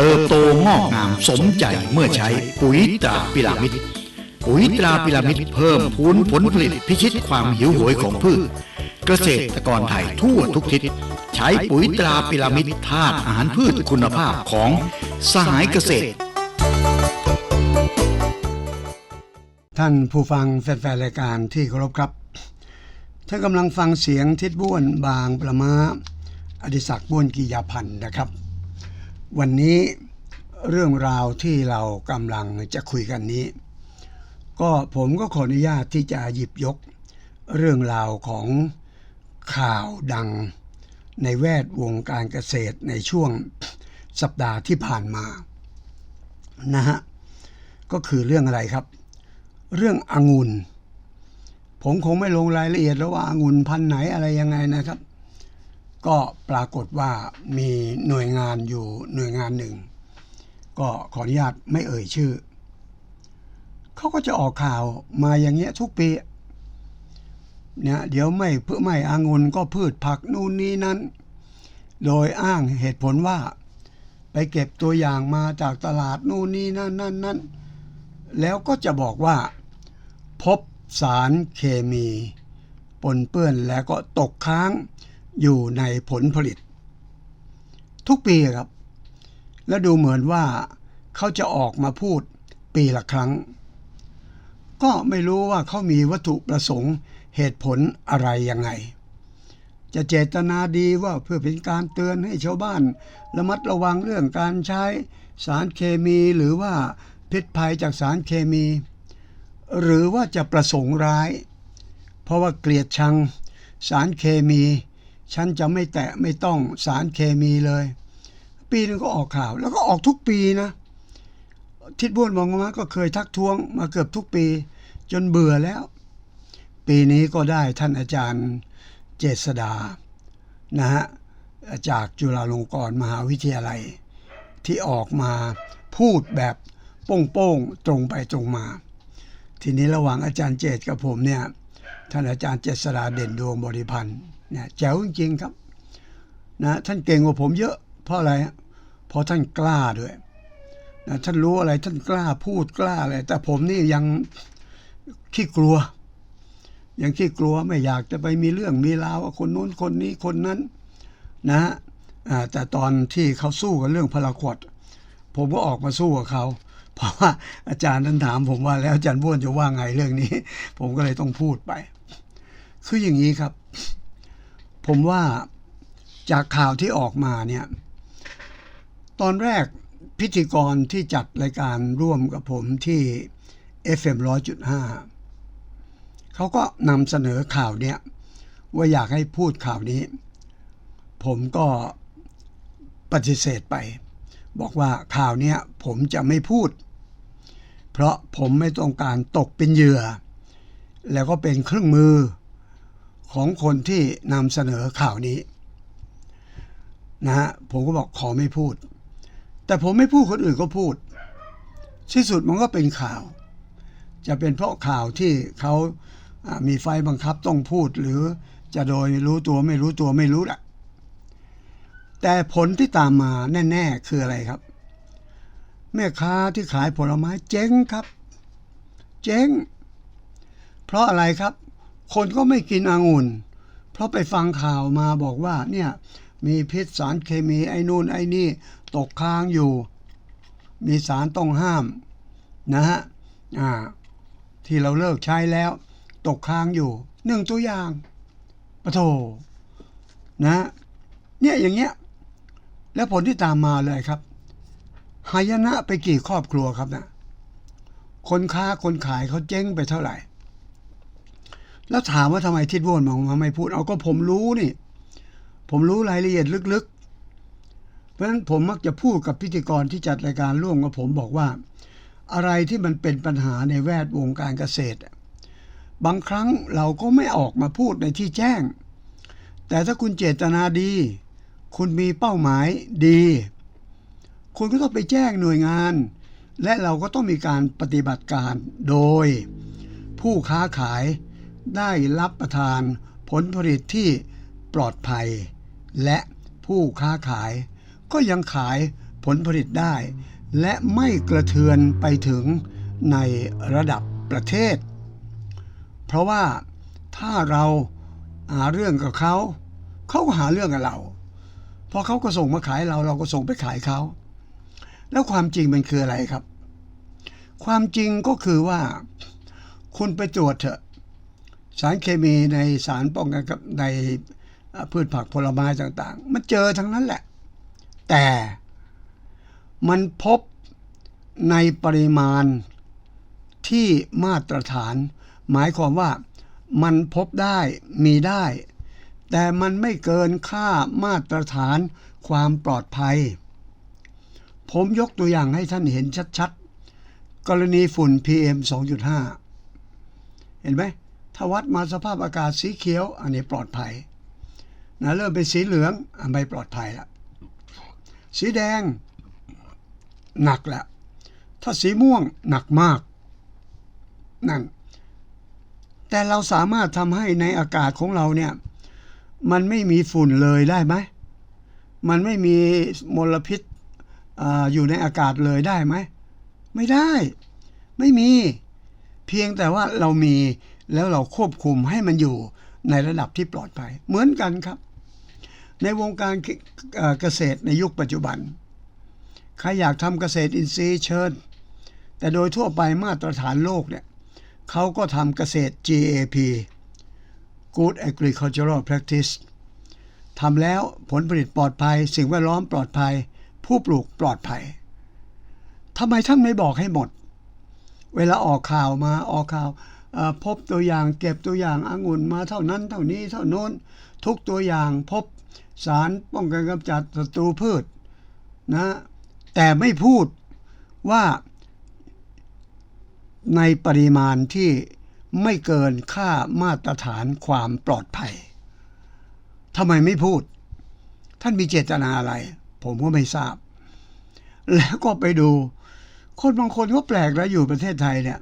เติบโตงอกงามสมใจเมื่อใช้ปุ๋ยตราพิรามิดปุ๋ยตราพิรามิดเพิ่มพูนผลผลิตพิชิตความหิวโหยของพืช เกษตรกรไทยทั่วทุกทิศใช้ปุ๋ยตราพิรามิดธาตุอาหารพืชคุณภาพของสหายเกษตร ท่านผู้ฟังแฟนๆรายการที่เคารพครับท่านกำลังฟังเสียงทิดบ้วนบางประมาอดิศักดิ์บ้วนกิยาพันธ์นะครับ วันนี้เรื่องราวที่เรากำลังจะคุยกันนี้ ก็ผมก็ขออนุญาตที่จะหยิบยก เรื่องราวของข่าวดังในแวดวงการเกษตรในช่วงสัปดาห์ที่ผ่านมานะฮะก็คือเรื่องอะไรครับ เรื่ององุ่นผมคงไม่ลงรายละเอียดแล้วว่าองุ่นพันไหนอะไรยังไงนะครับ ก็ปรากฏว่ามีหน่วยงานอยู่หน่วยงานหนึ่ง ก็ขออนุญาตไม่เอ่ยชื่อ เขาก็จะออกข่าวมาอย่างเงี้ยทุกปีเนี่ยเดี๋ยวไม่เพื่อไม่อางุนก็พืชผักนู่นนี่นั้น โดยอ้างเหตุผลว่า ไปเก็บตัวอย่างมาจากตลาดนู่นนี่นั่นนั่นนั่นแล้วก็จะบอกว่า พบสารเคมี ปนเปื้อนแล้วก็ตกค้าง อยู่ในผลผลิต ทุกปีครับ และดูเหมือนว่าเขาจะออกมาพูดปีละครั้ง ก็ไม่รู้ว่าเขามีวัตถุประสงค์เหตุผลอะไรยังไง จะเจตนาดีว่าเพื่อเป็นการเตือนให้ชาวบ้าน ระมัดระวังเรื่องการใช้สารเคมีหรือว่าพิษภัยจากสารเคมี หรือว่าจะประสงค์ร้าย เพราะว่าเกลียดชังสารเคมี ฉันจะไม่แตะไม่ต้องสารเคมีเลย ปีนึงก็ออกข่าว แล้วก็ออกทุกปีนะ ทิดบ้วนมองมาก็เคยทักท้วงมาเกือบทุกปี จนเบื่อแล้ว ปีนี้ก็ได้ท่านอาจารย์เจษดานะฮะจากจุฬาลงกรณ์มหาวิทยาลัย ที่ออกมาพูดแบบโป้งๆตรงไปตรงมา ทีนี้ระหว่างอาจารย์เจตกับผมเนี่ย ท่านอาจารย์เจษดาเด่นดวงบริพันธ์เนี่ยแจ๋วจริงครับนะท่านเก่งกว่าผมเยอะ เพราะอะไรฮะเพราะท่านกล้าด้วยนะท่านรู้อะไรท่านกล้าพูดกล้าอะไรแต่ผมนี่ยังขี้กลัว ยังขี้กลัวไม่อยากจะไปมีเรื่องมีราวคนนู้นคนนี้คนนั้นนะฮะแต่ตอนที่เขาสู้กันเรื่องพาราควดผมก็ออกมาสู้กับเขา เพราะว่าอาจารย์ท่านถามผมว่าแล้วอาจารย์บ้วนจะว่าไงเรื่องนี้ ผมก็เลยต้องพูดไป คืออย่างนี้ครับ ผมว่าจากข่าวที่ออกมาเนี่ย ตอนแรกพิธีกรที่จัดรายการร่วมกับผมที่ FM 100.5เขาก็นำเสนอข่าวเนี้ยว่าอยากให้พูดข่าวนี้ ผมก็ปฏิเสธไป บอกว่าข่าวเนี้ยผมจะไม่พูด เพราะผมไม่ต้องการตกเป็นเหยื่อ แล้วก็เป็นเครื่องมือของคนที่นำเสนอข่าวนี้นะฮะผมก็บอกขอไม่พูด แต่ผมไม่พูดคนอื่นก็พูด ที่สุดมันก็เป็นข่าว จะเป็นเพราะข่าวที่เขามีไฟบังคับต้องพูดหรือจะโดยรู้ตัวไม่รู้ตัวไม่รู้แหละแต่ผลที่ตามมาแน่ ๆ คืออะไรครับ แม่ค้าที่ขายผลไม้เจ๊งครับ เจ๊ง เพราะอะไรครับ คนก็ไม่กินองุ่น เพราะไปฟังข่าวมาบอกว่าเนี่ยมีพิษสารเคมีไอ้นู่นไอ้นี่ตกค้างอยู่ มีสารต้องห้ามนะฮะอ่าที่เราเลิกใช้แล้ว ตกค้างอยู่หนึ่งตัวอย่างปะโถนะเนี่ยอย่างเงี้ย แล้วผลที่ตามมาเลยครับ หายนะไปกี่ครอบครัวครับนะคนค้าคนขายเขาเจ๊งไปเท่าไหร่ แล้วถามว่าทำไมทิดวนมองมาไม่พูด เอาก็ผมรู้นี่ ผมรู้รายละเอียดลึกๆ เพราะฉะนั้นผมมักจะพูดกับพิธีกรที่จัดรายการร่วมกับผมบอกว่า อะไรที่มันเป็นปัญหาในแวดวงการเกษตร บางครั้งเราก็ไม่ออกมาพูดในที่แจ้ง แต่ถ้าคุณเจตนาดี คุณมีเป้าหมายดี คุณก็ต้องไปแจ้งหน่วยงาน และเราก็ต้องมีการปฏิบัติการโดย ผู้ค้าขายได้รับประทานผลผลิตที่ปลอดภัย และผู้ค้าขาย ก็ยังขายผลผลิตได้ และไม่กระเทือนไปถึงในระดับประเทศ เพราะว่าถ้าเราหาเรื่องกับเขา เขาก็หาเรื่องกับเรา พอเขาก็ส่งมาขายเราเราก็ส่งไปขายเขา แล้วความจริงมันคืออะไรครับ ความจริงก็คือว่า คุณไปตรวจเถอะสารเคมีในสารป้องกันกับในพืชผักผลไม้ต่างๆ มันเจอทั้งนั้นแหละ แต่มันพบในปริมาณที่มาตรฐาน หมายความว่ามันพบได้มีได้ แต่มันไม่เกินค่ามาตรฐานความปลอดภัย ผมยกตัวอย่างให้ท่านเห็นชัดๆ กรณีฝุ่น PM 2.5 เห็นไหมถ้าวัดมาสภาพอากาศสีเขียว อันนี้ปลอดภัยนะเริ่มเป็นสีเหลืองอันไม่ปลอดภัยละสีแดง หนักแล้วถ้าสีม่วงหนักมาก นั่น แต่เราสามารถทำให้ในอากาศของเราเนี่ย มันไม่มีฝุ่นเลยได้ไหม มันไม่มีมลพิษ อยู่ในอากาศเลยได้ไหม ไม่ได้ ไม่มี เพียงแต่ว่าเรามีแล้วเราควบคุมให้มันอยู่ในระดับที่ปลอดภัย เหมือนกันครับ ในวงการเกษตรในยุคปัจจุบัน ใครอยากทำเกษตรอินทรีย์เชิญ แต่โดยทั่วไปมาตรฐานโลกเนี่ยเขาก็ทำเกษตร GAP Good Agricultural Practice ทำแล้วผลผลิตปลอดภัย สิ่งแวดล้อมปลอดภัย ผู้ปลูกปลอดภัยทำไมท่านไม่บอกให้หมด เวลาออกข่าวมาออกข่าวพบตัวอย่างเก็บตัวอย่างองุ่นมาเท่านั้น เท่านี้เท่าโน้น ทุกตัวอย่างพบสารป้องกันกำจัดศัตรูพืชนะแต่ไม่พูดว่าในปริมาณที่ไม่เกินค่ามาตรฐานความปลอดภัยทำไมไม่พูด ท่านมีเจตนาอะไร ผมก็ไม่ทราบ แล้วก็ไปดู คนบางคนก็แปลกแล้วอยู่ประเทศไทยเนี่ย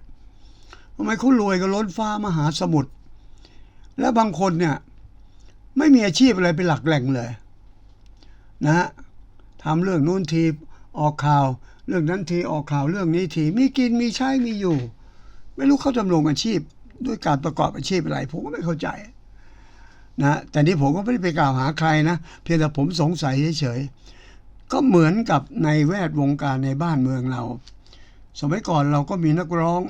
ทำไมเขารวยกันล้นฟ้ามหาสมุทรแล้วบางคนเนี่ยไม่มีอาชีพอะไรเป็นหลักแหล่งเลย นะฮะทำเรื่องนู้นทีออกข่าว เรื่องนั้นทีออกข่าวเรื่องนี้ทีมีกินมีใช้มีอยู่ ไม่รู้เขาดำรงอาชีพ ด้วยการประกอบอาชีพอะไร ผมก็ไม่เข้าใจนะแต่นี้ผมก็ไม่ได้ไปกล่าวหาใครนะ เพียงแต่ผมสงสัยเฉย ก็เหมือนกับในแวดวงการในบ้านเมืองเรา สมัยก่อนเราก็มีนักร้อง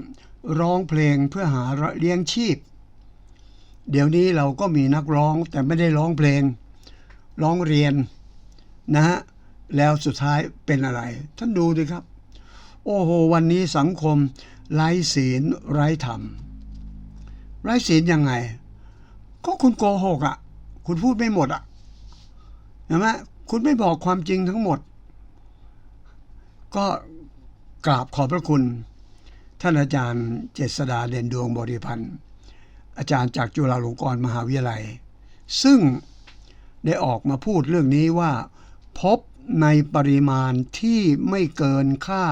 ร้องเพลงเพื่อหาเลี้ยงชีพ เดี๋ยวนี้เราก็มีนักร้องแต่ไม่ได้ร้องเพลง ร้องเรียนนะฮะแล้วสุดท้ายเป็นอะไร ท่านดูดิครับ โอ้โห วันนี้สังคม ไร้ศีลไร้ธรรม ไร้ศีลยังไง ก็คุณโกหกอะ่ะ คุณพูดไม่หมดอะ่ะเห็นไหม คุณไม่บอกความจริงทั้งหมด ก็กราบขอบพระคุณ ท่านอาจารย์เจษดาเด่นดวงบริพันธ์อาจารย์จากจุฬาลงกรณ์มหาวิทยาลัย ซึ่งได้ออกมาพูดเรื่องนี้ว่า พบในปริมาณที่ไม่เกินค่า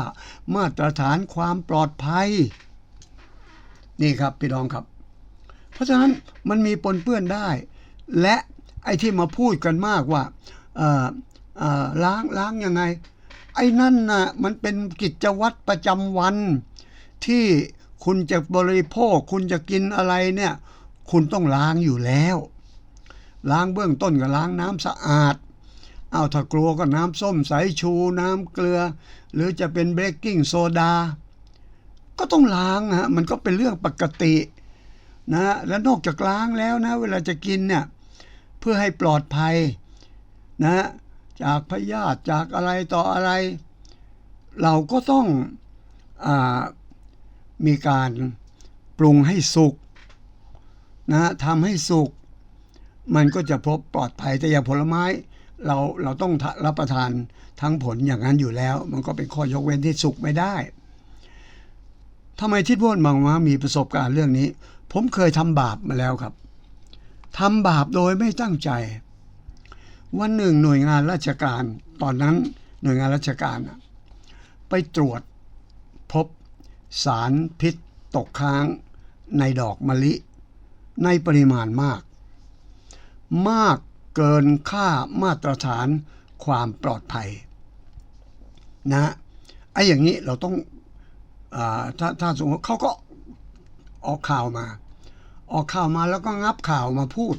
มาตรฐานความปลอดภัย นี่ครับพี่น้องครับ เพราะฉะนั้นมันมีปนเปื้อนได้ และไอ้ที่มาพูดกันมากว่า ล้างล้างยังไง ไอ้นั่นน่ะมันเป็นกิจวัตรประจำวัน ที่คุณจะบริโภค คุณจะกินอะไรเนี่ย คุณต้องล้างอยู่แล้ว ล้างเบื้องต้นก็ล้างน้ำสะอาดเอาถ้ากลัวก็น้ำส้มสายชูน้ำเกลือ หรือจะเป็นเบกกิ้งโซดา ก็ต้องล้างฮะมันก็เป็นเรื่องปกตินะแล้วนอกจากล้างแล้วนะ เวลาจะกินเนี่ยเพื่อให้ปลอดภัย นะจากพยาธิจากอะไรต่ออะไร เราก็ต้องอมีการปรุงให้สุกนะทำให้สุกมันก็จะพบปลอดภัยแต่อย่างผลไม้ เราเราต้องรับประทานทั้งผลอย่างนั้นอยู่แล้ว มันก็เป็นข้อยกเว้นที่สุกไม่ได้ทำไมทิดว่นบางว่ามีประสบการณ์เรื่องนี้ ผมเคยทำบาปมาแล้วครับทำบาปโดยไม่ตั้งใจ วันหนึ่งหน่วยงานราชการ ตอนนั้นหน่วยงานราชการน่ะไปตรวจพบสารพิษตกค้างในดอกมะลิ ในปริมาณมาก มากเกินค่ามาตรฐานความปลอดภัย นะไอ้อย่างนี้เราต้องอถ้าถ้าสมมติเขาก็ออกข่าวมา ออกข่าวมาแล้วก็งับข่าวมาพูด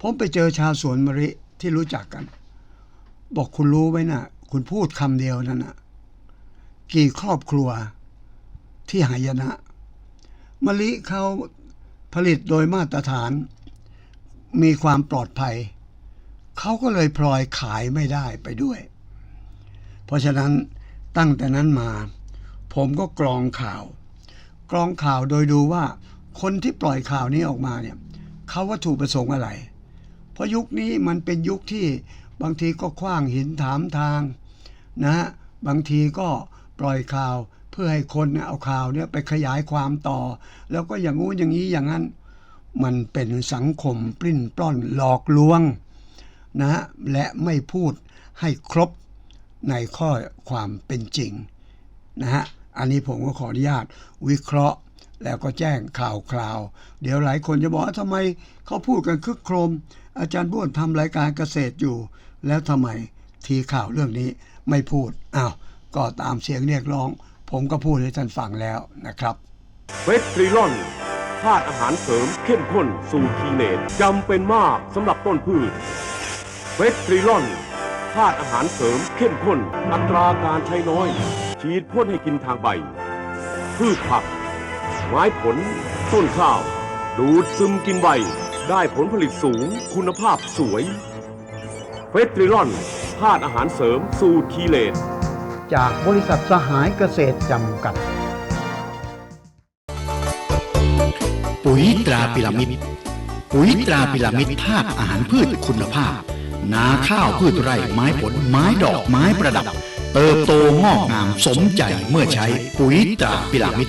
ผมไปเจอชาวสวนมะลิที่รู้จักกัน บอกคุณรู้ไหมนะคุณพูดคำเดียวนั่นนะกี่ครอบครัวที่หายนะมะลิเขาผลิตโดยมาตรฐาน มีความปลอดภัย เขาก็เลยพลอยขายไม่ได้ไปด้วย เพราะฉะนั้นตั้งแต่นั้นมา ผมก็กรองข่าว กรองข่าวโดยดูว่าคนที่ปล่อยข่าวนี้ออกมาเนี่ยเขาวัตถุประสงค์อะไร เพราะยุคนี้มันเป็นยุคที่บางทีก็คว้างหินถามทางนะฮะบางทีก็ปล่อยข่าวเพื่อให้คนเอาข่าวเนี่ยไปขยายความต่อ แล้วก็อย่างงู้นอย่างนี้อย่างนั้น มันเป็นสังคมปลิ้นปล้อนหลอกลวงนะฮะและไม่พูดให้ครบในข้อความเป็นจริงนะฮะอันนี้ผมก็ขออนุญาตวิเคราะห์แล้วก็แจ้งข่าวคราว เดี๋ยวหลายคนจะบอกว่าทำไมเขาพูดกันคึกโครม อาจารย์บ้วนทำรายการเกษตรอยู่ แล้วทำไมทีข่าวเรื่องนี้ไม่พูดอ้าวก็ตามเสียงเรียกร้อง ผมก็พูดให้ท่านฟังแล้วนะครับเวสตรีลอนธาตุอาหารเสริมเข้มข้นสูตรคีเนตจำเป็นมากสำหรับต้นพืชเวสตรีลอนธาตุอาหารเสริมเข้มข้น อัตราการใช้น้อย ฉีดพ่นให้กินทางใบ พืชผัก ไม้ผล ต้นข้าว ดูดซึมกินใบ ได้ผลผลิตสูง คุณภาพสวยเวสตรีลอนธาตุอาหารเสริมสูตรคีเลตจากบริษัทสหายเกษตรจำกัด ปุ๋ยตราพิรามิดปุ๋ยตราพิรามิดธาตุอาหารพืชคุณภาพ นาข้าวพืชไร่ไม้ผลไม้ดอกไม้ประดับ เติบโตงอกงามสมใจเมื่อใช้ปุ๋ยตราพิรามิด